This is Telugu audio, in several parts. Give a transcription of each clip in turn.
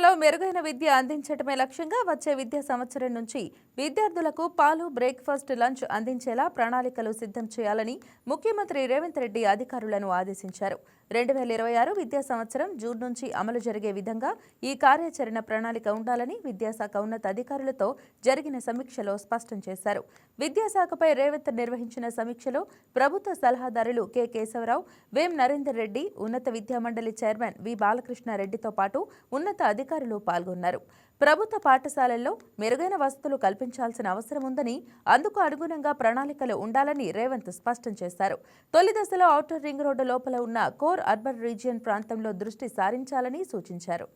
మెరుగైన విద్య అందించడమే లక్ష్యంగా వచ్చే విద్యా సంవత్సరం నుంచి విద్యార్థులకు పాలు బ్రేక్ఫాస్ట్ లంచ్ అందించేలా ప్రణాళికలు సిద్ధం చేయాలని ముఖ్యమంత్రి రేవంత్ రెడ్డి అధికారులను ఆదేశించారు. రెండు వేల ఇరవై ఆరు విద్యా సంవత్సరం జూన్ నుంచి అమలు జరిగే విధంగా ఈ కార్యాచరణ ప్రణాళిక ఉండాలని విద్యాశాఖ ఉన్నత అధికారులతో జరిగిన సమీక్షలో స్పష్టం చేశారు. విద్యాశాఖపై రేవంత్ నిర్వహించిన సమీక్షలో ప్రభుత్వ సలహాదారులు కె కేశవరావు వేం నరేందర్ రెడ్డి ఉన్నత విద్యామండలి చైర్మన్ వి బాలకృష్ణారెడ్డితో పాటు ఉన్నత అధికారులు పాల్గొన్నారు. ప్రభుత్వ పాఠశాలల్లో మెరుగైన వసతులు కల్పించాల్సిన అవసరం ఉందని అందుకు అనుగుణంగా ప్రణాళికలు ఉండాలని రేవంత్ స్పష్టం చేశారు. తొలి దశలో ఔటర్ రింగ్ రోడ్డు లోపల ఉన్న కోర్ అర్బన్ రీజియన్ ప్రాంతంలో దృష్టి సారించాలని సూచించారు.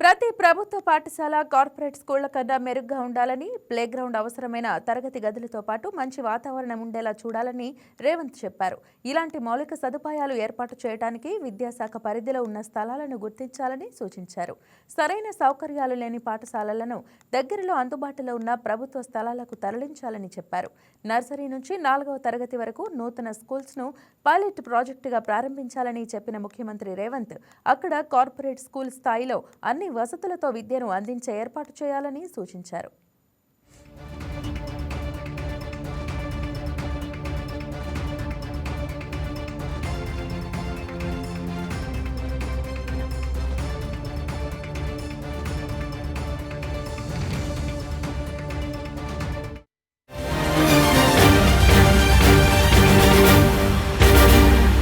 ప్రతి ప్రభుత్వ పాఠశాల కార్పొరేట్ స్కూళ్ళ కన్నా మెరుగ్గా ఉండాలని ప్లేగ్రౌండ్ అవసరమైన తరగతి గదులతో పాటు మంచి వాతావరణం ఉండేలా చూడాలని రేవంత్ చెప్పారు. ఇలాంటి మౌలిక సదుపాయాలు ఏర్పాటు చేయడానికి విద్యాశాఖ పరిధిలో ఉన్న స్థలాలను గుర్తించాలని సూచించారు. సరైన సౌకర్యాలు లేని పాఠశాలలను దగ్గరలో అందుబాటులో ఉన్న ప్రభుత్వ స్థలాలకు తరలించాలని చెప్పారు. నర్సరీ నుంచి నాలుగవ తరగతి వరకు నూతన స్కూల్స్ను పైలట్ ప్రాజెక్టుగా ప్రారంభించాలని చెప్పిన ముఖ్యమంత్రి రేవంత్ అక్కడ కార్పొరేట్ స్కూల్ స్థాయిలో అన్ని వసతులతో విద్యను అందించే ఏర్పాటు చేయాలని సూచించారు.